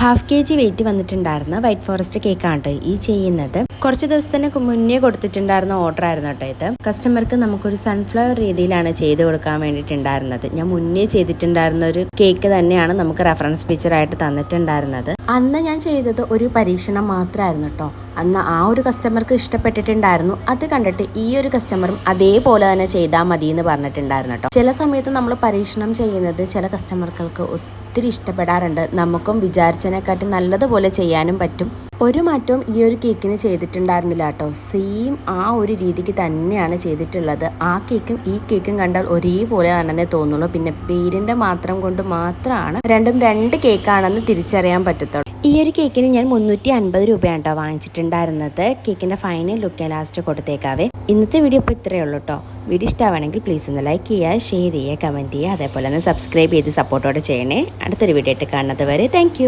Half K G weight വന്നിട്ടുണ്ടായിരുന്ന white forest കേക്കാണ് കേട്ടോ ഈ ചെയ്യുന്നത്. കുറച്ച് ദിവസത്തിന് മുന്നേ കൊടുത്തിട്ടുണ്ടായിരുന്ന ഓർഡർ ആയിരുന്നു കേട്ടോ ഇത്. കസ്റ്റമർക്ക് നമുക്കൊരു സൺഫ്ലവർ രീതിയിലാണ് ചെയ്ത് കൊടുക്കാൻ വേണ്ടിയിട്ടുണ്ടായിരുന്നത്. ഞാൻ മുന്നേ ചെയ്തിട്ടുണ്ടായിരുന്ന ഒരു കേക്ക് തന്നെയാണ് നമുക്ക് റെഫറൻസ് പിക്ചറായിട്ട് തന്നിട്ടുണ്ടായിരുന്നത്. അന്ന് ഞാൻ ചെയ്തത് ഒരു പരീക്ഷണം മാത്രമായിരുന്നു കേട്ടോ. അന്ന് ആ ഒരു കസ്റ്റമർക്ക് ഇഷ്ടപ്പെട്ടിട്ടുണ്ടായിരുന്നു. അത് കണ്ടിട്ട് ഈ ഒരു കസ്റ്റമറും അതേപോലെ തന്നെ ചെയ്താൽ മതി എന്ന് പറഞ്ഞിട്ടുണ്ടായിരുന്നു കേട്ടോ. ചില സമയത്ത് നമ്മൾ പരീക്ഷണം ചെയ്യുന്നത് ചില കസ്റ്റമർക്ക് ഒത്തിരി ഇഷ്ടപ്പെടാറുണ്ട്. നമുക്കും വിചാരിച്ചതിനെക്കാട്ടി നല്ലതുപോലെ ചെയ്യാനും പറ്റും. ഒരു മാറ്റവും ഈ ഒരു കേക്കിന് ചെയ്തിട്ടുണ്ടായിരുന്നില്ല കേട്ടോ. സെയിം ആ ഒരു രീതിക്ക് തന്നെയാണ് ചെയ്തിട്ടുള്ളത്. ആ കേക്കും ഈ കേക്കും കണ്ടാൽ ഒരേപോലെ തന്നെ തോന്നുള്ളൂ. പിന്നെ പേരിന്റെ മാത്രം കൊണ്ട് മാത്രമാണ് രണ്ടും രണ്ട് കേക്കാണെന്ന് തിരിച്ചറിയാൻ പറ്റത്തുള്ളൂ. ഈ ഒരു കേക്കിന് ഞാൻ മുന്നൂറ്റി അൻപത് രൂപയാണ് കേട്ടോ വാങ്ങിച്ചിട്ടുണ്ടായിരുന്നത് കേക്കിന്റെ ഫൈനൽ ലുക്ക് ലാസ്റ്റ് കൊടുത്തേക്കാവേ. ഇന്നത്തെ വീഡിയോ ഇപ്പോൾ ഇത്രയേ ഉള്ളൂ കേട്ടോ വീഡിയോ ഇഷ്ടമാണെങ്കിൽ പ്ലീസ് ഒന്ന് ലൈക്ക് ചെയ്യുക ഷെയർ ചെയ്യുക കമന്റ് ചെയ്യുക അതേപോലെ തന്നെ സബ്സ്ക്രൈബ് ചെയ്ത് സപ്പോർട്ടോടെ ചെയ്യണേ. അടുത്തൊരു വീഡിയോ ആയിട്ട് കാണുന്നത് വരെ താങ്ക്